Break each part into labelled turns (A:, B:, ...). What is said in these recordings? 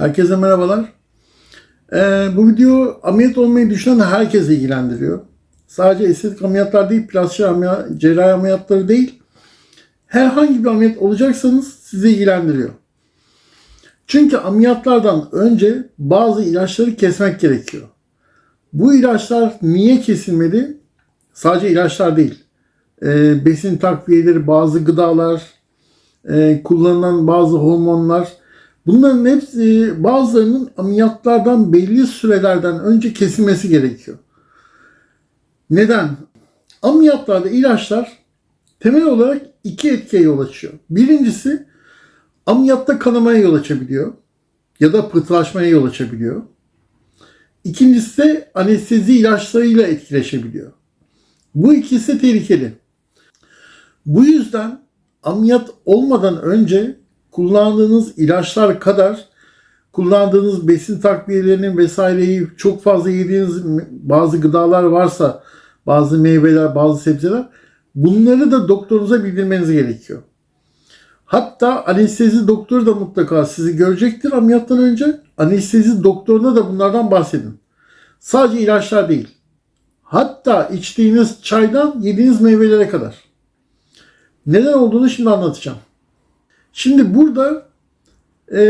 A: Herkese merhabalar. Ee, bu video ameliyat olmayı düşünen herkese ilgilendiriyor. Sadece estetik ameliyatlar değil, plastik ameliyat, cerrahi ameliyatları değil. Herhangi bir ameliyat olacaksanız sizi ilgilendiriyor. Çünkü ameliyatlardan önce bazı ilaçları kesmek gerekiyor. Bu ilaçlar niye kesilmeli? Sadece ilaçlar değil. Ee, besin takviyeleri, bazı gıdalar, e, kullanılan bazı hormonlar, Bunların hepsi bazılarının ameliyatlardan belli sürelerden önce kesilmesi gerekiyor. Neden? Ameliyatlarda ilaçlar temel olarak iki etkiye yol açıyor. Birincisi ameliyatta kanamaya yol açabiliyor ya da pıhtılaşmaya yol açabiliyor. İkincisi de anestezi ilaçlarıyla etkileşebiliyor. Bu ikisi tehlikeli. Bu yüzden ameliyat olmadan önce kullandığınız ilaçlar kadar kullandığınız besin takviyelerinin vesaireyi çok fazla yediğiniz bazı gıdalar varsa bazı meyveler, bazı sebzeler bunları da doktorunuza bildirmeniz gerekiyor. Hatta anestezi doktoru da mutlaka sizi görecektir ameliyattan önce. Anestezi doktoruna da bunlardan bahsedin. Sadece ilaçlar değil. Hatta içtiğiniz çaydan yediğiniz meyvelere kadar. Neden olduğunu şimdi anlatacağım. Şimdi burada e,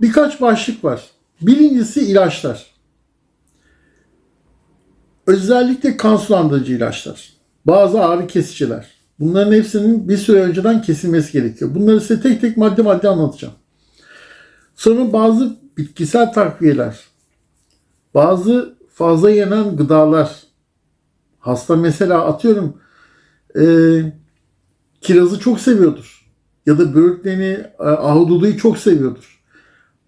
A: birkaç başlık var. Birincisi ilaçlar. Özellikle kan sulandırıcı ilaçlar. Bazı ağrı kesiciler. Bunların hepsinin bir süre önceden kesilmesi gerekiyor. Bunları size tek tek madde madde anlatacağım. Sonra bazı bitkisel takviyeler. Bazı fazla yenen gıdalar. Hasta mesela atıyorum e, kirazı çok seviyordur ya da böğürtleni, e, ahududuyu çok seviyordur.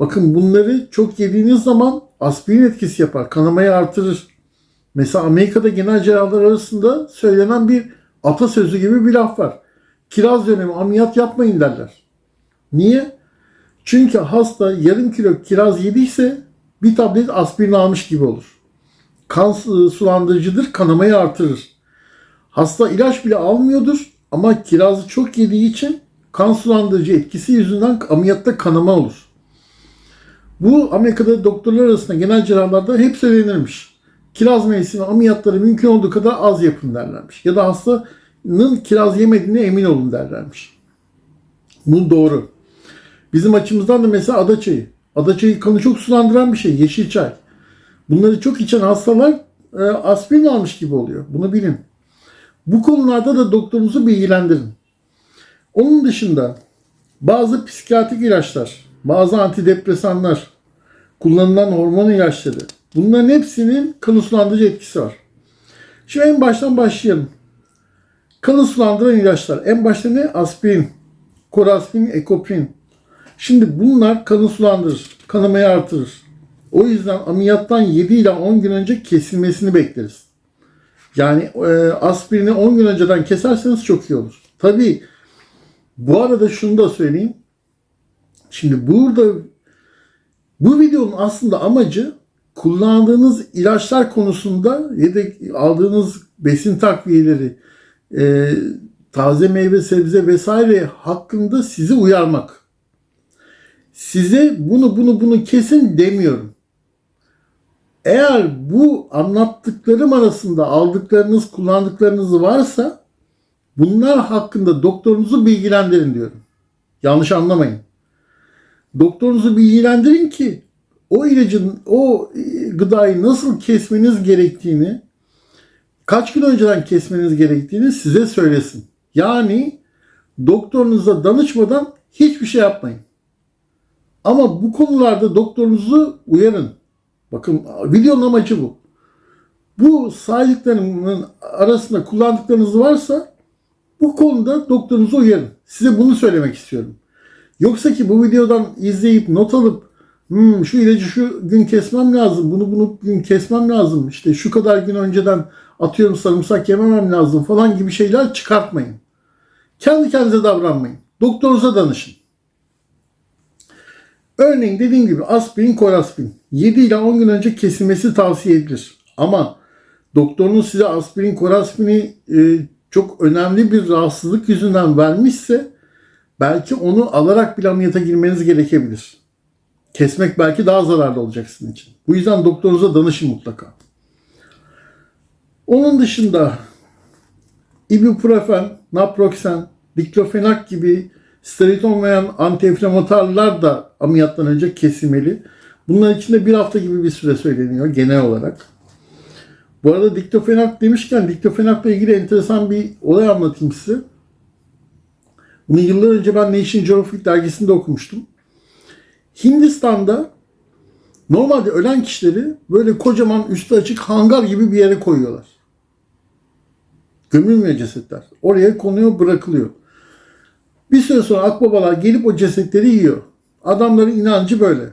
A: Bakın bunları çok yediğiniz zaman aspirin etkisi yapar. Kanamayı artırır. Mesela Amerika'da genel cerrahlar arasında söylenen bir atasözü gibi bir laf var. Kiraz dönemi ameliyat yapmayın derler. Niye? Çünkü hasta yarım kilo kiraz yediyse bir tablet aspirin almış gibi olur. Kan sulandırıcıdır, kanamayı artırır. Hasta ilaç bile almıyordur ama kirazı çok yediği için kan sulandırıcı etkisi yüzünden ameliyatta kanama olur. Bu Amerika'da doktorlar arasında genel cerrahlarda hep söylenirmiş. Kiraz mevsimi ameliyatları mümkün olduğu kadar az yapın derlermiş. Ya da hastanın kiraz yemediğine emin olun derlermiş. Bu doğru. Bizim açımızdan da mesela adaçayı. Adaçayı kanı çok sulandıran bir şey. Yeşil çay. Bunları çok içen hastalar e, aspirin almış gibi oluyor. Bunu bilin. Bu konularda da doktorunuzu bilgilendirin. Onun dışında bazı psikiyatrik ilaçlar, bazı antidepresanlar, kullanılan hormon ilaçları bunların hepsinin kanı sulandırıcı etkisi var. Şimdi en baştan başlayalım. Kanı sulandıran ilaçlar. En başta ne? Aspirin, koraspirin, ekoprin. Şimdi bunlar kanı sulandırır, kanamayı artırır. O yüzden ameliyattan 7 ile 10 gün önce kesilmesini bekleriz. Yani e, aspirini 10 gün önceden keserseniz çok iyi olur. Tabii bu arada şunu da söyleyeyim. Şimdi burada bu videonun aslında amacı kullandığınız ilaçlar konusunda da aldığınız besin takviyeleri, e, taze meyve, sebze vesaire hakkında sizi uyarmak. Size bunu bunu bunu kesin demiyorum. Eğer bu anlattıklarım arasında aldıklarınız, kullandıklarınız varsa Bunlar hakkında doktorunuzu bilgilendirin diyorum. Yanlış anlamayın. Doktorunuzu bilgilendirin ki o ilacın, o e, gıdayı nasıl kesmeniz gerektiğini, kaç gün önceden kesmeniz gerektiğini size söylesin. Yani doktorunuza danışmadan hiçbir şey yapmayın. Ama bu konularda doktorunuzu uyarın. Bakın videonun amacı bu. Bu saydıklarımın arasında kullandıklarınız varsa bu konuda doktorunuzu uyarın. Size bunu söylemek istiyorum. Yoksa ki bu videodan izleyip not alıp hmm, şu ilacı şu gün kesmem lazım, bunu bunu gün kesmem lazım, işte şu kadar gün önceden atıyorum sarımsak yememem lazım falan gibi şeyler çıkartmayın. Kendi kendinize davranmayın. Doktorunuza danışın. Örneğin dediğim gibi aspirin, koraspirin 7 ile 10 gün önce kesilmesi tavsiye edilir. Ama doktorunuz size aspirin, koraspini e, çok önemli bir rahatsızlık yüzünden vermişse belki onu alarak bir ameliyata girmeniz gerekebilir. Kesmek belki daha zararlı olacak sizin için. Bu yüzden doktorunuza danışın mutlaka. Onun dışında ibuprofen, naproxen, diklofenak gibi steroid olmayan antiinflamatuarlar da ameliyattan önce kesilmeli. Bunların içinde bir hafta gibi bir süre söyleniyor genel olarak. Bu arada diklofenak demişken diklofenakla ilgili enteresan bir olay anlatayım size. Bunu yıllar önce ben National Geographic dergisinde okumuştum. Hindistan'da normalde ölen kişileri böyle kocaman üstü açık hangar gibi bir yere koyuyorlar. Gömülmüyor cesetler. Oraya konuyor bırakılıyor. Bir süre sonra akbabalar gelip o cesetleri yiyor. Adamların inancı böyle.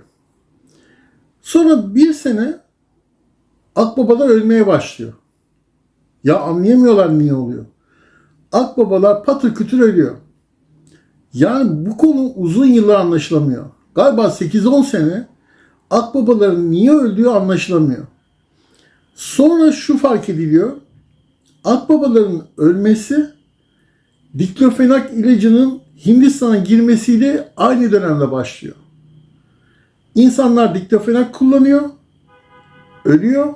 A: Sonra bir sene akbabalar ölmeye başlıyor. Ya anlayamıyorlar niye oluyor. Akbabalar patır kütür ölüyor. Yani bu konu uzun yıllar anlaşılamıyor. Galiba 8-10 sene akbabaların niye öldüğü anlaşılamıyor. Sonra şu fark ediliyor. Akbabaların ölmesi diklofenak ilacının Hindistan'a girmesiyle aynı dönemde başlıyor. İnsanlar diklofenak kullanıyor, ölüyor,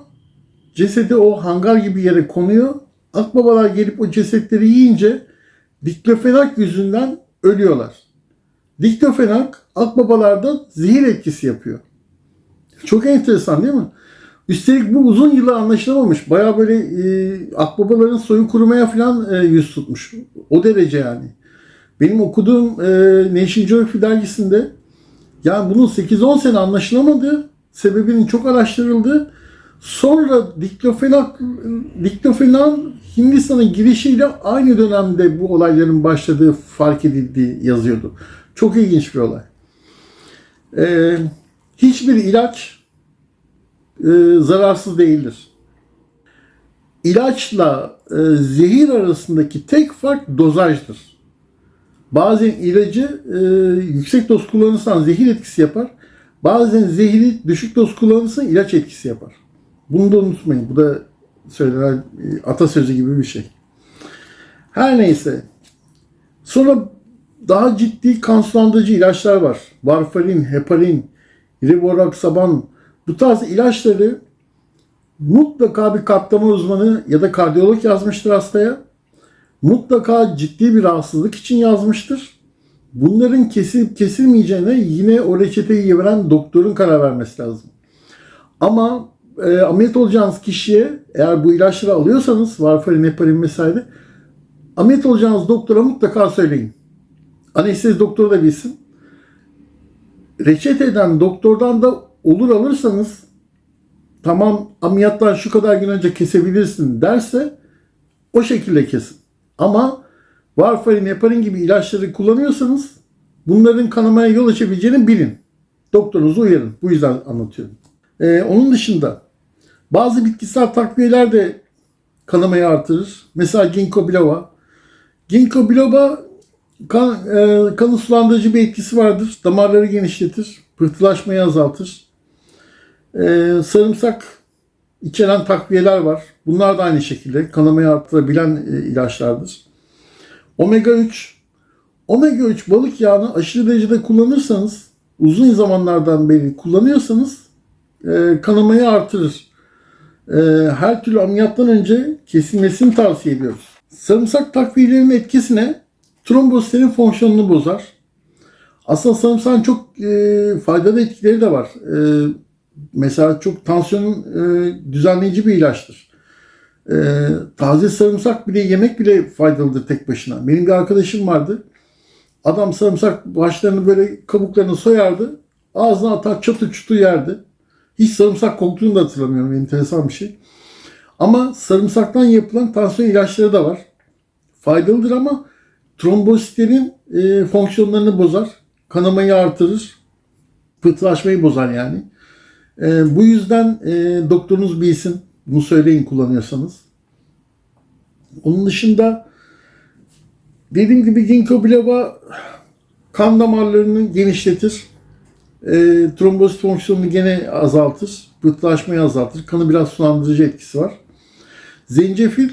A: cesedi o hangar gibi yere konuyor. Akbabalar gelip o cesetleri yiyince diklofenak yüzünden ölüyorlar. Diklofenak akbabalarda zehir etkisi yapıyor. Çok enteresan değil mi? Üstelik bu uzun yıllar anlaşılamamış. Baya böyle e, akbabaların soyu kurumaya falan e, yüz tutmuş. O derece yani. Benim okuduğum e, National Geographic dergisinde yani bunun 8-10 sene anlaşılamadığı, sebebinin çok araştırıldığı, sonra diklofenak, diklofenakın Hindistan'a girişiyle aynı dönemde bu olayların başladığı fark edildiği yazıyordu. Çok ilginç bir olay. Ee, hiçbir ilaç e, zararsız değildir. İlaçla e, zehir arasındaki tek fark dozajdır. Bazen ilacı e, yüksek doz kullanırsan zehir etkisi yapar. Bazen zehri düşük doz kullanırsan ilaç etkisi yapar. Bunu da unutmayın. Bu da söylenen e, atasözü gibi bir şey. Her neyse. Sonra daha ciddi kan sulandırıcı ilaçlar var. Varfarin, heparin, rivaroxaban. Bu tarz ilaçları mutlaka bir katlama uzmanı ya da kardiyolog yazmıştır hastaya. Mutlaka ciddi bir rahatsızlık için yazmıştır. Bunların kesilip kesilmeyeceğine yine o reçeteyi veren doktorun karar vermesi lazım. Ama e, ameliyat olacağınız kişiye eğer bu ilaçları alıyorsanız varfarin, heparin vesaire ameliyat olacağınız doktora mutlaka söyleyin. Anestezi doktoru da bilsin. Reçete eden doktordan da olur alırsanız tamam ameliyattan şu kadar gün önce kesebilirsin derse o şekilde kesin. Ama varfarin, heparin gibi ilaçları kullanıyorsanız bunların kanamaya yol açabileceğini bilin. Doktorunuzu uyarın. Bu yüzden anlatıyorum. Ee, onun dışında bazı bitkisel takviyeler de kanamayı artırır. Mesela ginkgo biloba. Ginkgo biloba kan, e, kanı sulandırıcı bir etkisi vardır. Damarları genişletir. Pıhtılaşmayı azaltır. E, sarımsak içeren takviyeler var. Bunlar da aynı şekilde kanamayı arttırabilen e, ilaçlardır. Omega 3 Omega 3 balık yağını aşırı derecede kullanırsanız uzun zamanlardan beri kullanıyorsanız e, kanamayı artırır. E, her türlü ameliyattan önce kesilmesini tavsiye ediyoruz. Sarımsak takviyelerinin etkisine trombositlerin fonksiyonunu bozar. Aslında sarımsağın çok e, faydalı etkileri de var. E, mesela çok tansiyon e, düzenleyici bir ilaçtır. E, taze sarımsak bile yemek bile faydalıdır tek başına. Benim bir arkadaşım vardı. Adam sarımsak başlarını böyle kabuklarını soyardı. Ağzına atar çatı çutu yerdi. Hiç sarımsak koktuğunu da hatırlamıyorum. Enteresan bir şey. Ama sarımsaktan yapılan tansiyon ilaçları da var. Faydalıdır ama trombositlerin e, fonksiyonlarını bozar. Kanamayı artırır. Pıhtılaşmayı bozar yani. E, bu yüzden e, doktorunuz bilsin. Bunu söyleyin kullanıyorsanız. Onun dışında dediğim gibi ginkgo biloba kan damarlarını genişletir. E, trombosit fonksiyonunu gene azaltır. Pıhtılaşmayı azaltır. Kanı biraz sulandırıcı etkisi var. Zencefil.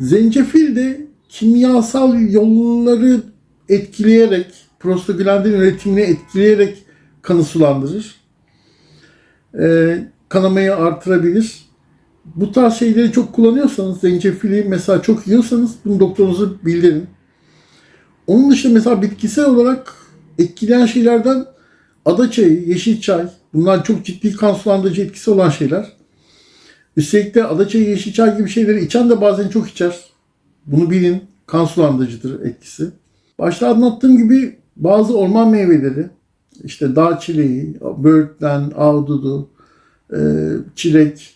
A: Zencefil de kimyasal yolları etkileyerek, prostaglandin üretimini etkileyerek kanı sulandırır. e, kanamayı artırabilir. Bu tarz şeyleri çok kullanıyorsanız, zencefili mesela çok yiyorsanız bunu doktorunuza bildirin. Onun dışında mesela bitkisel olarak etkileyen şeylerden ada çayı, yeşil çay bunlar çok ciddi kan sulandırıcı etkisi olan şeyler. Üstelik de ada çayı, yeşil çay gibi şeyleri içen de bazen çok içer. Bunu bilin. Kan sulandırıcıdır etkisi. Başta anlattığım gibi bazı orman meyveleri, işte dağ çileği, böğürtlen, ahududu, e, çilek,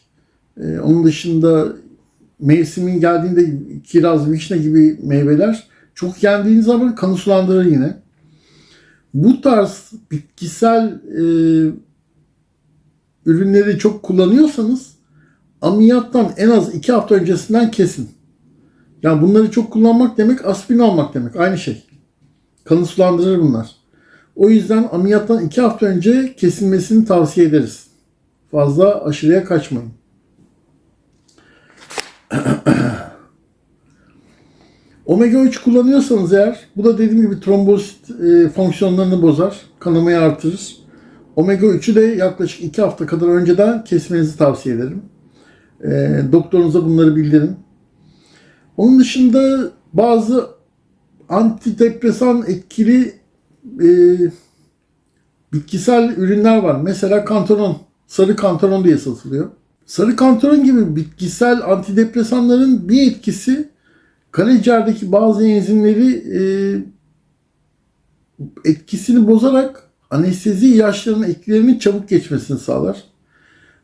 A: e, onun dışında mevsimin geldiğinde kiraz, vişne gibi meyveler çok yendiğiniz zaman kanı sulandırır yine. Bu tarz bitkisel e, ürünleri çok kullanıyorsanız ameliyattan en az 2 hafta öncesinden kesin. Yani bunları çok kullanmak demek aspirin almak demek. Aynı şey. Kanı sulandırır bunlar. O yüzden ameliyattan 2 hafta önce kesilmesini tavsiye ederiz. Fazla aşırıya kaçmayın. Omega 3 kullanıyorsanız eğer bu da dediğim gibi trombosit e, fonksiyonlarını bozar. Kanamayı artırır. Omega 3'ü de yaklaşık 2 hafta kadar önceden kesmenizi tavsiye ederim. E, doktorunuza bunları bildirin. Onun dışında bazı antidepresan etkili e, bitkisel ürünler var. Mesela kantaron, sarı kantaron diye satılıyor. Sarı kantaron gibi bitkisel antidepresanların bir etkisi karaciğerdeki bazı enzimleri e, etkisini bozarak anestezi ilaçlarının etkilerinin çabuk geçmesini sağlar.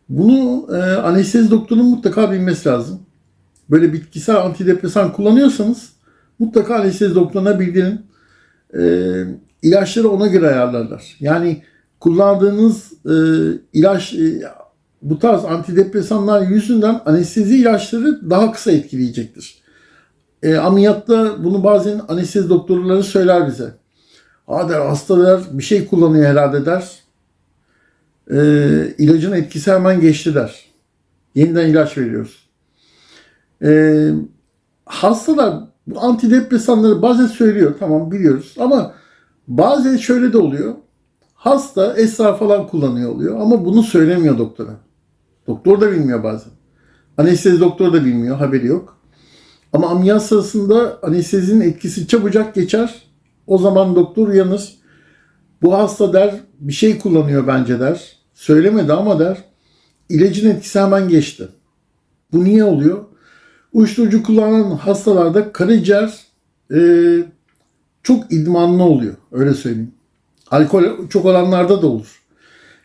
A: Bunu e, anestezi doktorunun mutlaka bilmesi lazım. Böyle bitkisel antidepresan kullanıyorsanız mutlaka anestezi doktoruna bildirin. E, ilaçları ona göre ayarlarlar. Yani kullandığınız e, ilaç e, bu tarz antidepresanlar yüzünden anestezi ilaçları daha kısa etkileyecektir. E, ameliyatta bunu bazen anestezi doktorları söyler bize. Aa der hasta bir şey kullanıyor herhalde der. E, ilacın etkisi hemen geçti der. Yeniden ilaç veriyoruz. E, hastalar bu antidepresanları bazen söylüyor tamam biliyoruz ama bazen şöyle de oluyor. Hasta esrar falan kullanıyor oluyor ama bunu söylemiyor doktora. Doktor da bilmiyor bazen. Anestezi doktor da bilmiyor haberi yok. Ama ameliyat sırasında anestezinin etkisi çabucak geçer. O zaman doktor uyanır. Bu hasta der bir şey kullanıyor bence der. Söylemedi ama der ilacın etkisi hemen geçti. Bu niye oluyor? Uyuşturucu kullanan hastalarda karaciğer e, çok idmanlı oluyor. Öyle söyleyeyim. Alkol çok olanlarda da olur.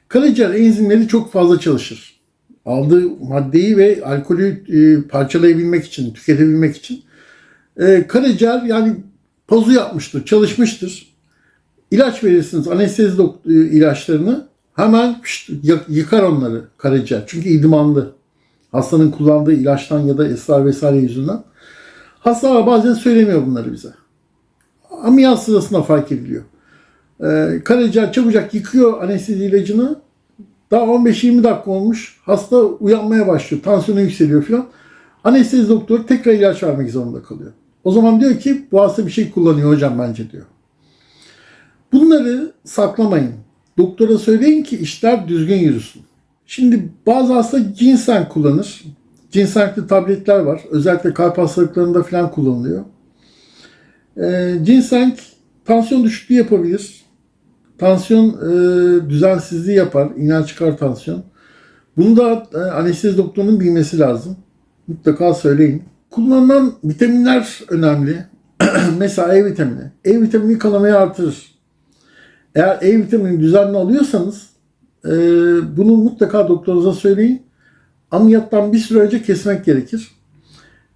A: Karaciğer enzimleri çok fazla çalışır. Aldığı maddeyi ve alkolü e, parçalayabilmek için, tüketebilmek için. E, karaciğer yani pozu yapmıştır, çalışmıştır. İlaç verirsiniz, anestezi e, ilaçlarını hemen yıkar onları karaciğer. Çünkü idmanlı. Hastanın kullandığı ilaçtan ya da esrar vesaire yüzünden. Hastalar bazen söylemiyor bunları bize. Ameliyat sırasında fark ediliyor. Ee, karaciğer çabucak yıkıyor anestezi ilacını. Daha 15-20 dakika olmuş. Hasta uyanmaya başlıyor. Tansiyonu yükseliyor filan. Anestezi doktoru tekrar ilaç vermek zorunda kalıyor. O zaman diyor ki bu hasta bir şey kullanıyor hocam bence diyor. Bunları saklamayın. Doktora söyleyin ki işler düzgün yürüsün. Şimdi bazı hasta ginseng kullanır. Ginsengli tabletler var. Özellikle kalp hastalıklarında falan kullanılıyor. E, ginseng tansiyon düşüklüğü yapabilir. Tansiyon e, düzensizliği yapar. İner çıkar tansiyon. Bunu da e, anestezi doktorunun bilmesi lazım. Mutlaka söyleyin. Kullanılan vitaminler önemli. Mesela E vitamini. E vitamini kanamayı artırır. Eğer E vitamini düzenli alıyorsanız e, bunu mutlaka doktorunuza söyleyin. Ameliyattan bir süre önce kesmek gerekir.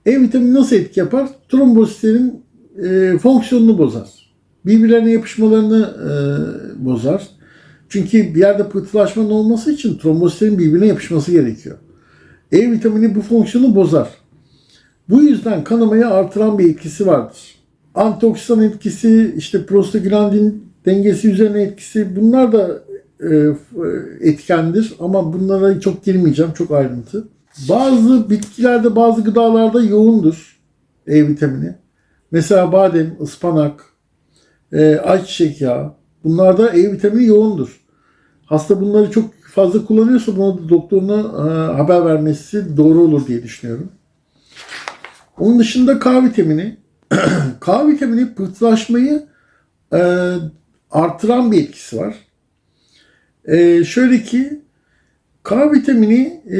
A: E vitamini nasıl etki yapar? Trombositlerin e, fonksiyonunu bozar. Birbirlerine yapışmalarını e, bozar. Çünkü bir yerde pıhtılaşmanın olması için trombositlerin birbirine yapışması gerekiyor. E vitamini bu fonksiyonu bozar. Bu yüzden kanamayı artıran bir etkisi vardır. Antioksidan etkisi, işte prostaglandin dengesi üzerine etkisi bunlar da e, etkendir ama bunlara çok girmeyeceğim çok ayrıntı. Bazı bitkilerde bazı gıdalarda yoğundur E vitamini. Mesela badem, ıspanak, e, ayçiçek yağı bunlarda E vitamini yoğundur. Hasta bunları çok fazla kullanıyorsa bunu da doktoruna e, haber vermesi doğru olur diye düşünüyorum. Onun dışında K vitamini. K vitamini pıhtılaşmayı e, artıran bir etkisi var. E, şöyle ki K vitamini e,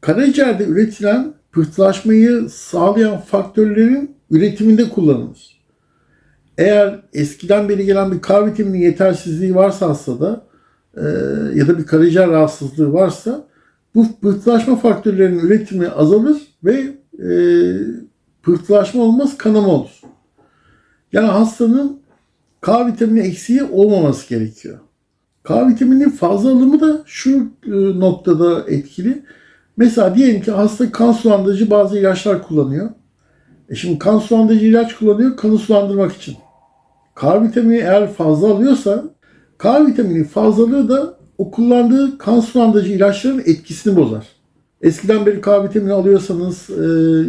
A: karaciğerde üretilen pıhtılaşmayı sağlayan faktörlerin üretiminde kullanılır. Eğer eskiden beri gelen bir K vitamini yetersizliği varsa hastada e, ya da bir karaciğer rahatsızlığı varsa bu pıhtılaşma faktörlerinin üretimi azalır ve e, pıhtılaşma olmaz kanama olur. Yani hastanın K vitamini eksiği olmaması gerekiyor. K vitamini fazla alımı da şu e, noktada etkili. Mesela diyelim ki hasta kan sulandırıcı bazı ilaçlar kullanıyor. E şimdi kan sulandırıcı ilaç kullanıyor kanı sulandırmak için. K vitamini eğer fazla alıyorsa K vitamini fazlalığı da o kullandığı kan sulandırıcı ilaçların etkisini bozar. Eskiden beri K vitamini alıyorsanız e,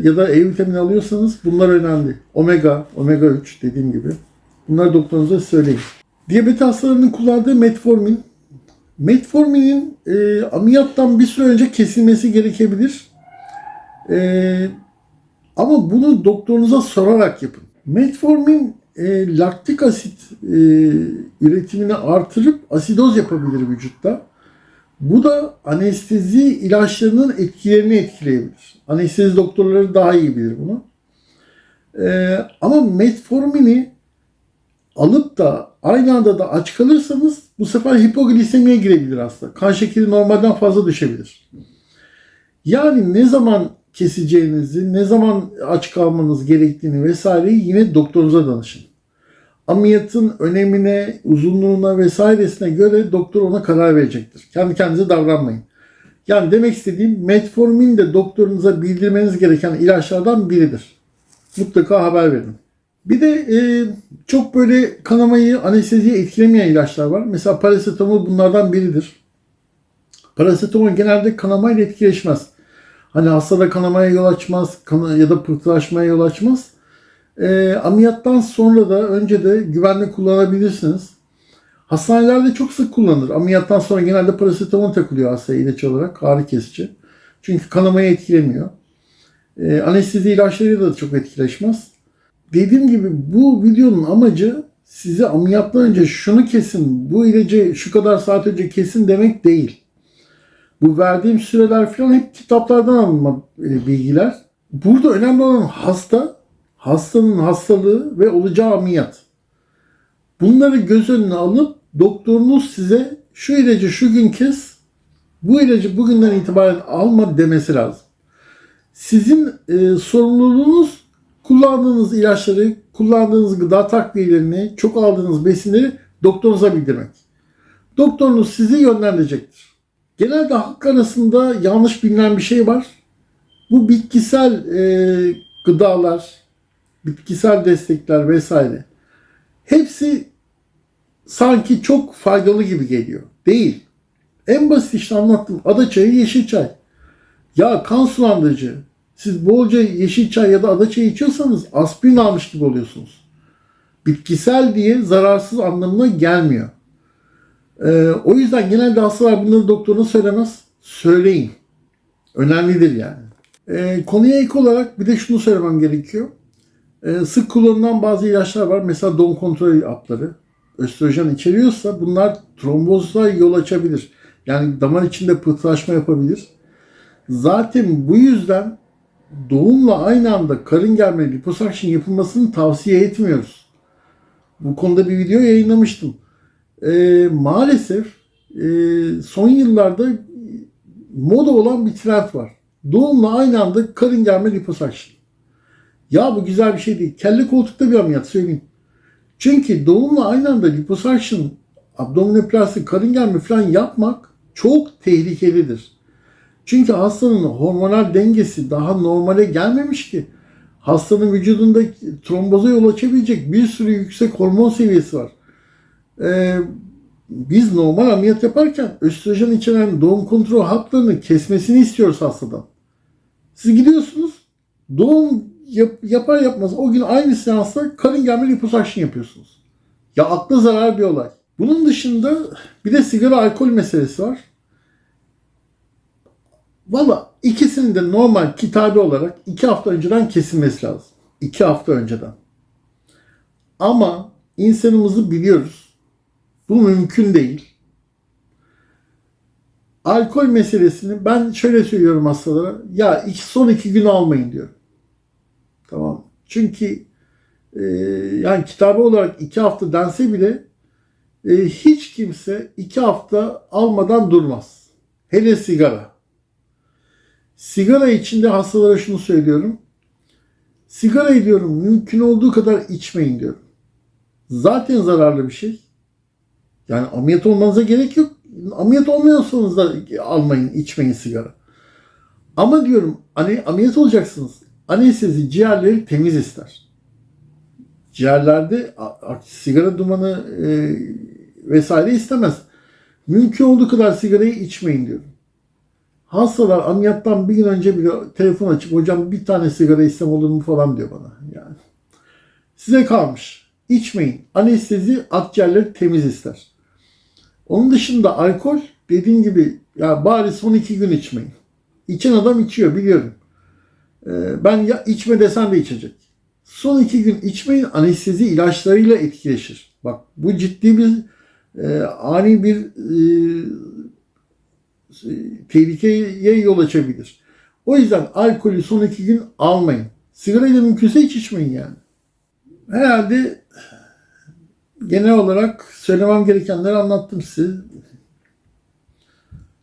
A: ya da E vitamini alıyorsanız bunlar önemli. Omega, omega 3 dediğim gibi. Bunları doktorunuza söyleyin. Diyabet hastalarının kullandığı metformin. Metforminin e, ameliyattan bir süre önce kesilmesi gerekebilir. E, ama bunu doktorunuza sorarak yapın. Metformin e, laktik asit e, üretimini artırıp asidoz yapabilir vücutta. Bu da anestezi ilaçlarının etkilerini etkileyebilir. Anestezi doktorları daha iyi bilir bunu. E, ama metformini alıp da aynı anda da aç kalırsanız bu sefer hipoglisemiye girebilir hasta. Kan şekeri normalden fazla düşebilir. Yani ne zaman keseceğinizi, ne zaman aç kalmanız gerektiğini vesaireyi yine doktorunuza danışın. Ameliyatın önemine, uzunluğuna vesairesine göre doktor ona karar verecektir. Kendi kendinize davranmayın. Yani demek istediğim metformin de doktorunuza bildirmeniz gereken ilaçlardan biridir. Mutlaka haber verin. Bir de e, çok böyle kanamayı, anesteziyi etkilemeyen ilaçlar var. Mesela parasetamol bunlardan biridir. Parasetamol genelde kanamayla etkileşmez. Hani hastada kanamaya yol açmaz kana, ya da pıhtılaşmaya yol açmaz. E, ameliyattan sonra da önce de güvenle kullanabilirsiniz. Hastanelerde çok sık kullanılır. Ameliyattan sonra genelde parasetamol takılıyor hastaya ilaç olarak ağrı kesici. Çünkü kanamayı etkilemiyor. E, anestezi ilaçlarıyla da çok etkileşmez. Dediğim gibi bu videonun amacı size ameliyattan önce şunu kesin, bu ilacı şu kadar saat önce kesin demek değil. Bu verdiğim süreler falan hep kitaplardan alınma e, bilgiler. Burada önemli olan hasta, hastanın hastalığı ve olacağı ameliyat. Bunları göz önüne alıp doktorunuz size şu ilacı şu gün kes, bu ilacı bugünden itibaren alma demesi lazım. Sizin e, sorumluluğunuz kullandığınız ilaçları, kullandığınız gıda takviyelerini, çok aldığınız besinleri doktorunuza bildirmek. Doktorunuz sizi yönlendirecektir. Genelde halk arasında yanlış bilinen bir şey var. Bu bitkisel e, gıdalar, bitkisel destekler vesaire. Hepsi sanki çok faydalı gibi geliyor. Değil. En basit işte anlattım. Ada çayı, yeşil çay. Ya kan sulandırıcı. Siz bolca yeşil çay ya da ada çayı içiyorsanız aspirin almış gibi oluyorsunuz. Bitkisel diye zararsız anlamına gelmiyor. Ee, o yüzden genelde hastalar bunları doktoruna söylemez. Söyleyin. Önemlidir yani. Ee, konuya ek olarak bir de şunu söylemem gerekiyor. Ee, sık kullanılan bazı ilaçlar var. Mesela doğum kontrol hapları. Östrojen içeriyorsa bunlar tromboza yol açabilir. Yani damar içinde pıhtılaşma yapabilir. Zaten bu yüzden doğumla aynı anda karın germe liposuction yapılmasını tavsiye etmiyoruz. Bu konuda bir video yayınlamıştım. Ee, maalesef e, son yıllarda moda olan bir trend var. Doğumla aynı anda karın germe liposuction. Ya bu güzel bir şey değil. Kelle koltukta bir ameliyat söyleyeyim. Çünkü doğumla aynı anda liposuction, abdominoplasti, karın germe falan yapmak çok tehlikelidir. Çünkü hastanın hormonal dengesi daha normale gelmemiş ki. Hastanın vücudunda tromboza yol açabilecek bir sürü yüksek hormon seviyesi var. Ee, biz normal ameliyat yaparken östrojen içeren doğum kontrol haplarını kesmesini istiyoruz hastadan. Siz gidiyorsunuz doğum yap, yapar yapmaz o gün aynı seansta karın germe liposuction yapıyorsunuz. Ya akla zarar bir olay. Bunun dışında bir de sigara alkol meselesi var. Valla ikisinin de normal kitabi olarak iki hafta önceden kesilmesi lazım. İki hafta önceden. Ama insanımızı biliyoruz. Bu mümkün değil. Alkol meselesini ben şöyle söylüyorum hastalara. Ya son iki gün almayın diyorum. Tamam. Çünkü e, yani kitabı olarak iki hafta dense bile e, hiç kimse iki hafta almadan durmaz. Hele sigara. Sigara içinde hastalara şunu söylüyorum. Sigara diyorum mümkün olduğu kadar içmeyin diyorum. Zaten zararlı bir şey. Yani ameliyat olmanıza gerek yok. Ameliyat olmuyorsanız da almayın, içmeyin sigara. Ama diyorum hani ameliyat olacaksınız. Anestezi ciğerleri temiz ister. Ciğerlerde sigara dumanı e, vesaire istemez. Mümkün olduğu kadar sigarayı içmeyin diyorum. Hastalar ameliyattan bir gün önce bile telefon açıp hocam bir tane sigara istem olur mu falan diyor bana. Yani size kalmış. İçmeyin. Anestezi akciğerleri temiz ister. Onun dışında alkol dediğim gibi ya bari son iki gün içmeyin. İçen adam içiyor biliyorum. Ee, ben ya içme desen de içecek. Son iki gün içmeyin anestezi ilaçlarıyla etkileşir. Bak bu ciddi bir e, ani bir e, tehlikeye yol açabilir. O yüzden alkolü son iki gün almayın. Sigarayı da mümkünse hiç içmeyin yani. Herhalde genel olarak söylemem gerekenleri anlattım size.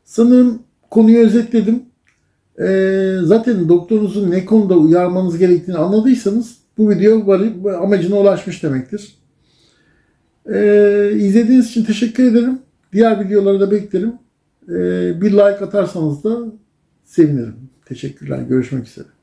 A: Sanırım konuyu özetledim. Ee, zaten doktorunuzun ne konuda uyarmanız gerektiğini anladıysanız bu video amacına ulaşmış demektir. Ee, izlediğiniz için teşekkür ederim. Diğer videoları da beklerim. Ee, bir like atarsanız da sevinirim. Teşekkürler. Görüşmek üzere.